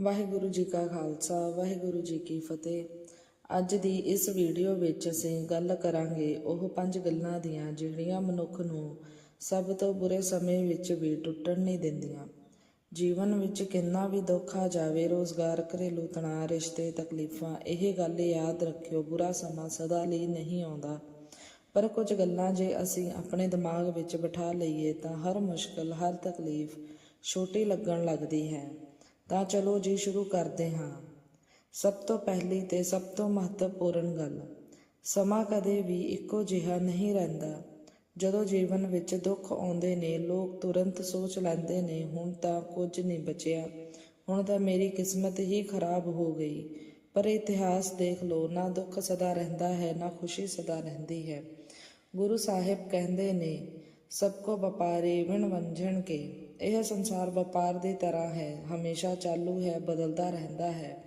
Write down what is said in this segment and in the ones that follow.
ਵਾਹਿਗੁਰੂ ਜੀ ਕਾ ਖਾਲਸਾ, ਵਾਹਿਗੁਰੂ ਜੀ ਕੀ ਫਤਿਹ। ਅੱਜ ਦੀ ਇਸ ਵੀਡੀਓ ਵਿੱਚ ਅਸੀਂ ਗੱਲ ਕਰਾਂਗੇ ਉਹ ਪੰਜ ਗੱਲਾਂ ਦੀਆਂ ਜਿਹੜੀਆਂ ਮਨੁੱਖ ਨੂੰ ਸਭ ਤੋਂ ਬੁਰੇ ਸਮੇਂ ਵਿੱਚ ਵੀ ਟੁੱਟਣ ਨਹੀਂ ਦਿੰਦੀਆਂ। ਜੀਵਨ ਵਿੱਚ ਕਿੰਨਾ ਵੀ ਦੁੱਖ ਆ ਜਾਵੇ, ਰੋਜ਼ਗਾਰ, ਘਰੇਲੂ ਤਣਾਅ, ਰਿਸ਼ਤੇ, ਤਕਲੀਫਾਂ, ਇਹ ਗੱਲ ਯਾਦ ਰੱਖਿਓ, ਬੁਰਾ ਸਮਾਂ ਸਦਾ ਲਈ ਨਹੀਂ ਆਉਂਦਾ। ਪਰ ਕੁਝ ਗੱਲਾਂ ਜੇ ਅਸੀਂ ਆਪਣੇ ਦਿਮਾਗ ਵਿੱਚ ਬਿਠਾ ਲਈਏ ਤਾਂ ਹਰ ਮੁਸ਼ਕਲ, ਹਰ ਤਕਲੀਫ ਛੋਟੀ ਲੱਗਣ ਲੱਗਦੀ ਹੈ। ਤਾਂ ਚਲੋ ਜੀ, ਸ਼ੁਰੂ ਕਰਦੇ ਹਾਂ। ਸਭ ਤੋਂ ਪਹਿਲੀ ਤੇ ਸਭ ਤੋਂ ਮਹੱਤਵਪੂਰਨ ਗੱਲ, ਸਮਾਂ ਕਦੇ ਵੀ ਇੱਕੋ ਜਿਹਾ ਨਹੀਂ ਰਹਿੰਦਾ। ਜਦੋਂ ਜੀਵਨ ਵਿੱਚ ਦੁੱਖ ਆਉਂਦੇ ਨੇ, ਲੋਕ ਤੁਰੰਤ ਸੋਚ ਲੈਂਦੇ ਨੇ, ਹੁਣ ਤਾਂ ਕੁਝ ਨਹੀਂ ਬਚਿਆ, ਹੁਣ ਤਾਂ ਮੇਰੀ ਕਿਸਮਤ ਹੀ ਖਰਾਬ ਹੋ ਗਈ। ਪਰ ਇਤਿਹਾਸ ਦੇਖ ਲਓ, ਨਾ ਦੁੱਖ ਸਦਾ ਰਹਿੰਦਾ ਹੈ, ਨਾ ਖੁਸ਼ੀ ਸਦਾ ਰਹਿੰਦੀ ਹੈ। ਗੁਰੂ ਸਾਹਿਬ ਕਹਿੰਦੇ ਨੇ, ਸਭ ਕੋ ਵਪਾਰੇ ਵਿਣ ਵੰਝਣ ਕੇ ਇਹ ਸੰਸਾਰ ਵਪਾਰ ਦੀ ਤਰ੍ਹਾਂ ਹੈ, ਹਮੇਸ਼ਾ ਚਾਲੂ ਹੈ, ਬਦਲਦਾ ਰਹਿੰਦਾ ਹੈ।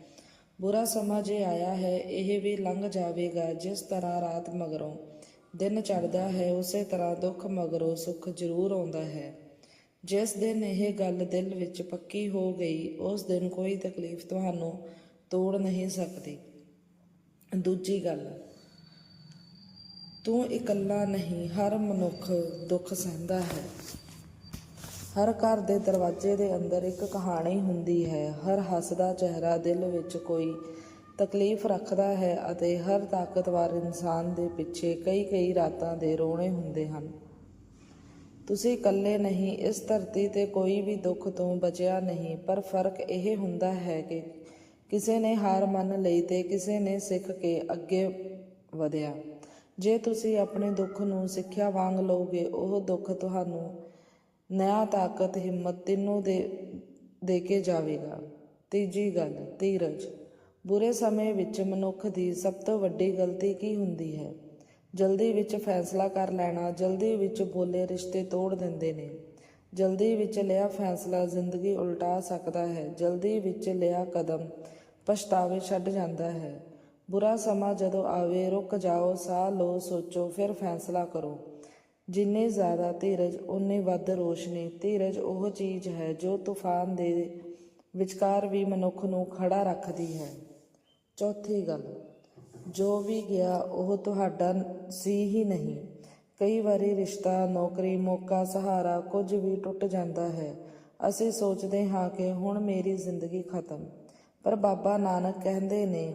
ਬੁਰਾ ਸਮਾਂ ਜੇ ਆਇਆ ਹੈ, ਇਹ ਵੀ ਲੰਘ ਜਾਵੇਗਾ ਜਿਸ ਤਰ੍ਹਾਂ ਰਾਤ ਮਗਰੋਂ। ਦਿਨ ਚੜ੍ਹਦਾ ਹੈ, ਉਸੇ ਤਰ੍ਹਾਂ ਦੁੱਖ ਮਗਰੋਂ ਸੁੱਖ ਜ਼ਰੂਰ ਆਉਂਦਾ ਹੈ। ਜਿਸ ਦਿਨ ਇਹ ਗੱਲ ਦਿਲ ਵਿੱਚ ਪੱਕੀ ਹੋ ਗਈ, ਉਸ ਦਿਨ ਕੋਈ ਤਕਲੀਫ ਤੁਹਾਨੂੰ ਤੋੜ ਨਹੀਂ ਸਕਦੀ। ਦੂਜੀ ਗੱਲ, ਤੂੰ ਇਕੱਲਾ ਨਹੀਂ, ਹਰ ਮਨੁੱਖ ਦੁੱਖ ਸਹਿੰਦਾ ਹੈ। ਹਰ ਘਰ ਦੇ ਦਰਵਾਜ਼ੇ ਦੇ ਅੰਦਰ ਇੱਕ ਕਹਾਣੀ ਹੁੰਦੀ ਹੈ। ਹਰ ਹੱਸਦਾ ਚਿਹਰਾ ਦਿਲ ਵਿੱਚ ਕੋਈ ਤਕਲੀਫ ਰੱਖਦਾ ਹੈ ਅਤੇ ਹਰ ਤਾਕਤਵਰ ਇਨਸਾਨ ਦੇ ਪਿੱਛੇ ਕਈ ਕਈ ਰਾਤਾਂ ਦੇ ਰੋਣੇ ਹੁੰਦੇ ਹਨ। ਤੁਸੀਂ ਇਕੱਲੇ ਨਹੀਂ, ਇਸ ਧਰਤੀ ਤੇ ਕੋਈ ਵੀ ਦੁੱਖ ਤੋਂ ਬਚਿਆ ਨਹੀਂ, ਪਰ ਫ਼ਰਕ ਇਹ ਹੁੰਦਾ ਹੈ ਕਿ ਕਿਸੇ ਨੇ ਹਾਰ ਮੰਨ ਲਈ ਤੇ ਕਿਸੇ ਨੇ ਸਿੱਖ ਕੇ ਅੱਗੇ ਵਧਿਆ। ਜੇ ਤੁਸੀਂ ਆਪਣੇ ਦੁੱਖ ਨੂੰ ਸਿੱਖਿਆ ਵਾਂਗ ਲਓਗੇ, ਉਹ ਦੁੱਖ ਤੁਹਾਨੂੰ ਨਿਆ ਤਾਕਤ, ਹਿੰਮਤ ਤਿੰਨੋਂ ਦੇ ਦੇ ਕੇ ਜਾਵੇਗਾ। ਤੀਜੀ ਗੱਲ, ਧੀਰਜ। ਬੁਰੇ ਸਮੇਂ ਵਿੱਚ ਮਨੁੱਖ ਦੀ ਸਭ ਤੋਂ ਵੱਡੀ ਗਲਤੀ ਕੀ ਹੁੰਦੀ ਹੈ? ਜਲਦੀ ਵਿੱਚ ਫੈਸਲਾ ਕਰ ਲੈਣਾ, ਜਲਦੀ ਵਿੱਚ ਬੋਲੇ ਰਿਸ਼ਤੇ ਤੋੜ ਦਿੰਦੇ ਨੇ। ਜਲਦੀ ਵਿੱਚ ਲਿਆ ਫੈਸਲਾ, ਜ਼ਿੰਦਗੀ ਉਲਟਾ ਸਕਦਾ ਹੈ। ਜਲਦੀ ਵਿੱਚ ਲਿਆ ਕਦਮ, ਪਛਤਾਵੇ ਛੱਡ ਜਾਂਦਾ ਹੈ। ਬੁਰਾ ਸਮਾਂ ਜਦੋਂ ਆਵੇ, ਰੁਕ ਜਾਓ, ਸਾਹ ਲਓ, ਸੋਚੋ, ਫਿਰ ਫੈਸਲਾ ਕਰੋ। ਜਿੰਨੇ ਜ਼ਿਆਦਾ ਧੀਰਜ ਉਨੇ ਵੱਧ ਰੋਸ਼ਨੀ। ਧੀਰਜ ਉਹ ਚੀਜ਼ ਹੈ ਜੋ ਤੂਫਾਨ ਦੇ ਵਿਚਕਾਰ ਵੀ ਮਨੁੱਖ ਨੂੰ ਖੜਾ ਰੱਖਦੀ ਹੈ। ਚੌਥੀ ਗੱਲ, ਜੋ ਵੀ ਗਿਆ, ਉਹ ਤੁਹਾਡਾ ਸੀ ਹੀ ਨਹੀਂ। ਕਈ ਵਾਰੀ ਰਿਸ਼ਤਾ, ਨੌਕਰੀ, ਮੌਕਾ, ਸਹਾਰਾ ਕੁਝ ਵੀ ਟੁੱਟ ਜਾਂਦਾ ਹੈ। ਅਸੀਂ ਸੋਚਦੇ ਹਾਂ ਕਿ ਹੁਣ ਮੇਰੀ ਜ਼ਿੰਦਗੀ ਖਤਮ। ਪਰ ਬਾਬਾ ਨਾਨਕ ਕਹਿੰਦੇ ਨੇ,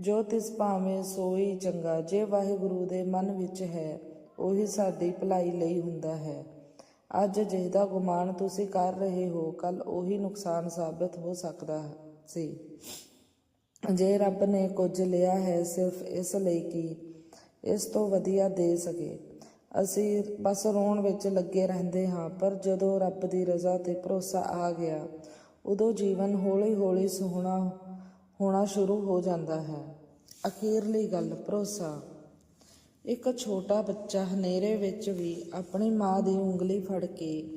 ਜੋ ਤਿਸ ਭਾਵੇਂ ਸੋਈ ਚੰਗਾ, ਜੇ ਵਾਹਿਗੁਰੂ ਦੇ ਮਨ ਵਿੱਚ ਹੈ ਉਹੀ ਸਾਡੀ ਭਲਾਈ ਲਈ ਹੁੰਦਾ ਹੈ। ਅੱਜ ਜਿਹਦਾ ਗੁਮਾਨ ਤੁਸੀਂ ਕਰ ਰਹੇ ਹੋ, ਕੱਲ ਉਹੀ ਨੁਕਸਾਨ ਸਾਬਤ ਹੋ ਸਕਦਾ ਸੀ। ਜੇ ਰੱਬ ਨੇ ਕੁਝ ਲਿਆ ਹੈ, ਸਿਰਫ ਇਸ ਲਈ ਕਿ ਇਸ ਤੋਂ ਵਧੀਆ ਦੇ ਸਕੇ। ਅਸੀਂ ਬਸ ਰੋਣ ਵਿੱਚ ਲੱਗੇ ਰਹਿੰਦੇ ਹਾਂ, ਪਰ ਜਦੋਂ ਰੱਬ ਦੀ ਰਜ਼ਾ ਤੇ ਭਰੋਸਾ ਆ ਗਿਆ, ਉਦੋਂ ਜੀਵਨ ਹੌਲੀ-ਹੌਲੀ ਸੋਹਣਾ ਹੋਣਾ ਸ਼ੁਰੂ ਹੋ ਜਾਂਦਾ ਹੈ। ਅਖੀਰਲੀ ਗੱਲ, ਭਰੋਸਾ। ਇੱਕ ਛੋਟਾ ਬੱਚਾ ਹਨੇਰੇ ਵਿੱਚ ਵੀ ਆਪਣੀ ਮਾਂ ਦੀ ਉਂਗਲੀ ਫੜ ਕੇ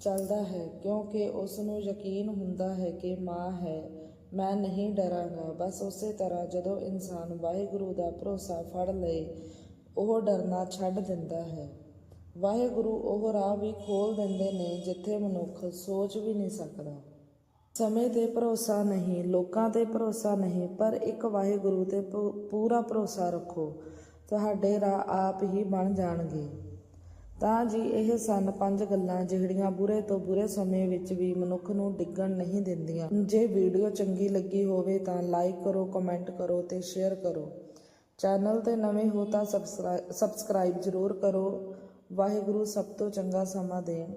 ਚੱਲਦਾ ਹੈ, ਕਿਉਂਕਿ ਉਸ ਨੂੰ ਯਕੀਨ ਹੁੰਦਾ ਹੈ ਕਿ ਮਾਂ ਹੈ। ਮੈਂ ਨਹੀਂ ਡਰਾਂਗਾ। ਬਸ ਉਸੇ ਤਰ੍ਹਾਂ ਜਦੋਂ ਇਨਸਾਨ ਵਾਹਿਗੁਰੂ ਦਾ ਭਰੋਸਾ ਫੜ ਲਏ ਉਹ ਡਰਨਾ ਛੱਡ ਦਿੰਦਾ ਹੈ। ਵਾਹਿਗੁਰੂ ਉਹ ਰਾਹ ਵੀ ਖੋਲ ਦਿੰਦੇ ਨੇ ਜਿੱਥੇ ਮਨੁੱਖ ਸੋਚ ਵੀ ਨਹੀਂ ਸਕਦਾ। ਸਮੇਂ ਤੇ ਭਰੋਸਾ ਨਹੀਂ, ਲੋਕਾਂ ਤੇ ਭਰੋਸਾ ਨਹੀਂ, ਪਰ ਇੱਕ ਵਾਹਿਗੁਰੂ ਤੇ ਪੂ- ਪੂਰਾ ਭਰੋਸਾ ਰੱਖੋ, ਤੁਹਾਡੇ ਰਾਹ ਆਪ ਹੀ ਬਣ ਜਾਣਗੇ। ਤਾਂ ਜੀ ਇਹ ਸਨ ਪੰਜ ਗੱਲਾਂ ਜਿਹੜੀਆਂ ਬੁਰੇ ਤੋਂ ਬੁਰੇ ਸਮੇਂ ਵਿੱਚ ਵੀ ਮਨੁੱਖ ਨੂੰ ਡਿੱਗਣ ਨਹੀਂ ਦਿੰਦੀਆਂ। ਜੇ ਵੀਡੀਓ ਚੰਗੀ ਲੱਗੀ ਹੋਵੇ ਤਾਂ ਲਾਈਕ ਕਰੋ, ਕਮੈਂਟ ਕਰੋ ਤੇ ਸ਼ੇਅਰ ਕਰੋ। ਚੈਨਲ ਤੇ ਨਵੇਂ ਹੋ ਤਾਂ ਸਬਸਕ੍ਰਾਈਬ ਜ਼ਰੂਰ ਕਰੋ। ਵਾਹਿਗੁਰੂ ਸਭ ਤੋਂ ਚੰਗਾ ਸਮਾਂ ਦੇਣ।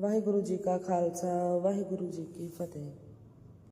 ਵਾਹਿਗੁਰੂ ਜੀ ਕਾ ਖਾਲਸਾ, ਵਾਹਿਗੁਰੂ ਜੀ ਕੀ ਫਤਿਹ।